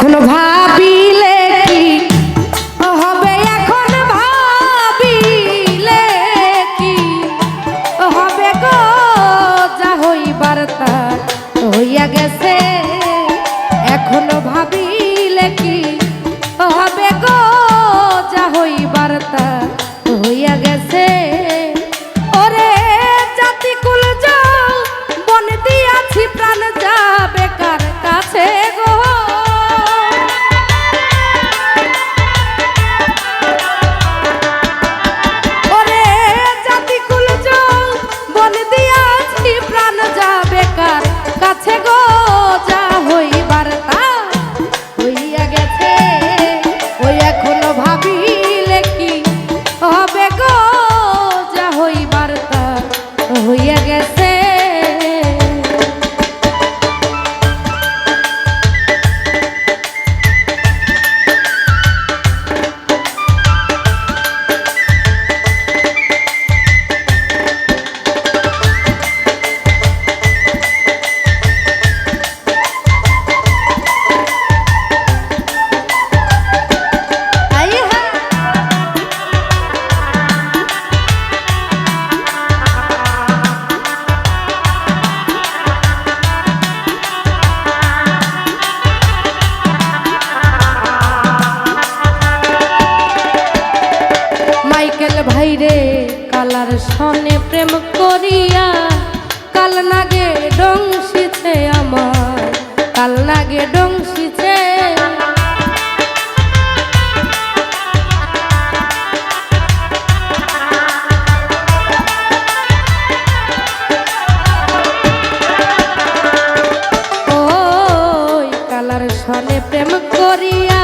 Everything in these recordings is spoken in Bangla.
এখনও ভাই সনে প্রেম করিয়া, কাল নাগে ডংসিছে আমার, কাল নাগে ডংসিছে প্রেম করিয়া,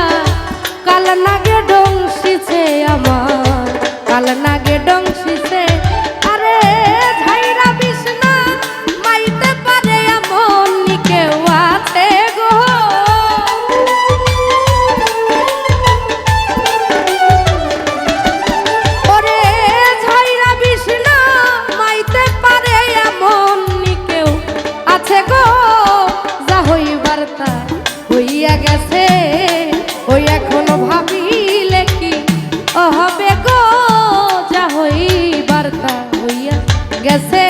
কাল নাগে ডংসিছে আমার, কাল নাগে ডংসিছে gazelle.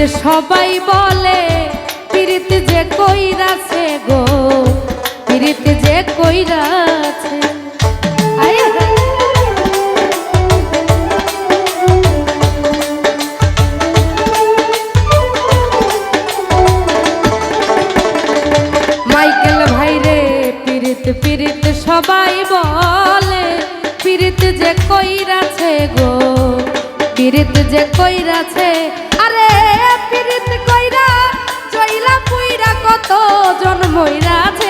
যে সবাই বলে, পিরিতে যে কইরাছে গো পীড়িত যে কইরাছে। মাইকেল ভাই রে পীড়িত পীড়িত সবাই বলে পীড়িত যে কইরাছে গো পীড়িত যে কইরাছে। জন্মই জন্মইরাছে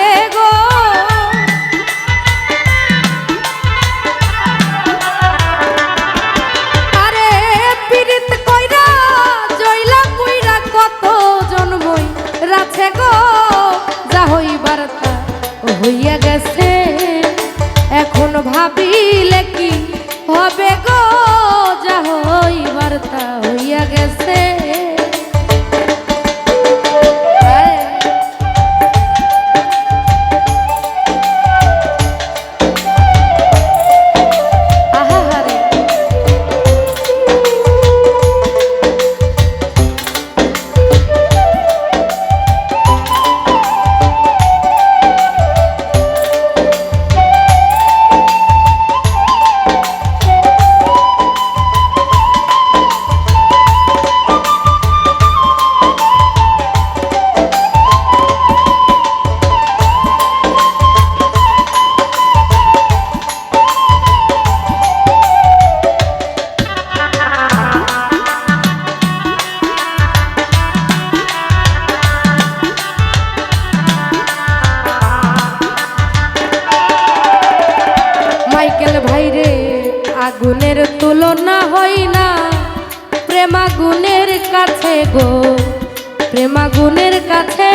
মাইকেল ভাইরে আগুনের তুলনা হই না। প্রেমাগুনের কাছে গো প্রেমাগুনের কাছে।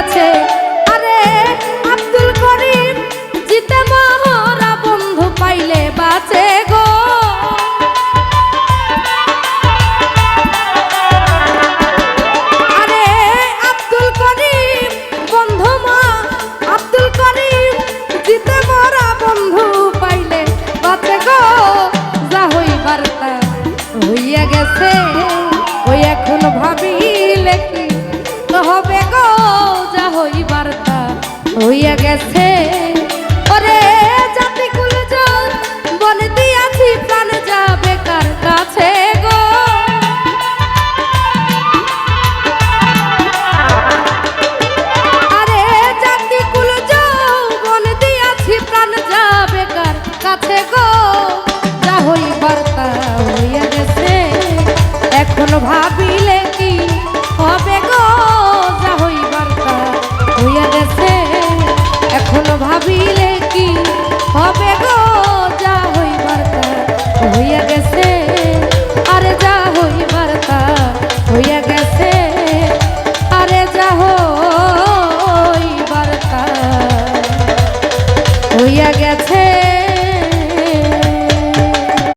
Karate. guess hey.